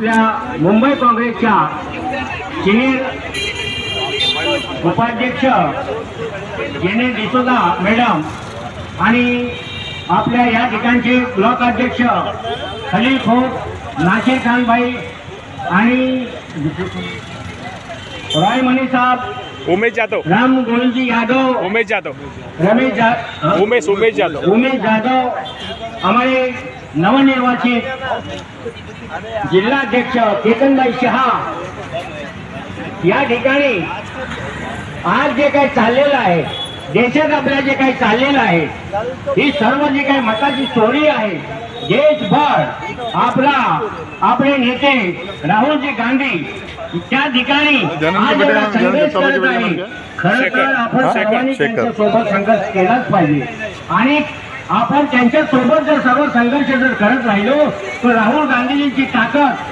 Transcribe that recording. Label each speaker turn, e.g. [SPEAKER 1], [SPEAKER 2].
[SPEAKER 1] आपल्या मुंबई काँग्रेसच्या सिनियर उपाध्यक्ष जेने डिसोदा मॅडम आणि आपल्या या ठिकाणचे ब्लॉक अध्यक्ष खलील खोत नाशिर खान भाई आणि रॉय मनी साहब
[SPEAKER 2] उमेश जाधव.
[SPEAKER 1] राम गोविंदजी यादव
[SPEAKER 2] उमेश जाधव.
[SPEAKER 1] रमेश
[SPEAKER 2] उमेश उमेश जाधव.
[SPEAKER 1] उमेश जाधव हमारे नवनिर्वाचित जिल्हाध्यक्ष केतनभाई शहा. या ठिकाणी आज जे काही चाललेलं आहे देशात आपल्या जे काही चाललेलं आहे ही सर्व जी काही मताची चोरी आहे देशभर आपला आपले नेते राहुलजी गांधी त्या ठिकाणी खरं तर आपण सर्वांनी
[SPEAKER 2] शेखर.
[SPEAKER 1] त्यांच्यासोबत संघर्ष केलाच पाहिजे. आणि आपण त्यांच्यासोबत जर सर्व संघर्ष जर करत राहिलो तर राहुल गांधीजींची ताकद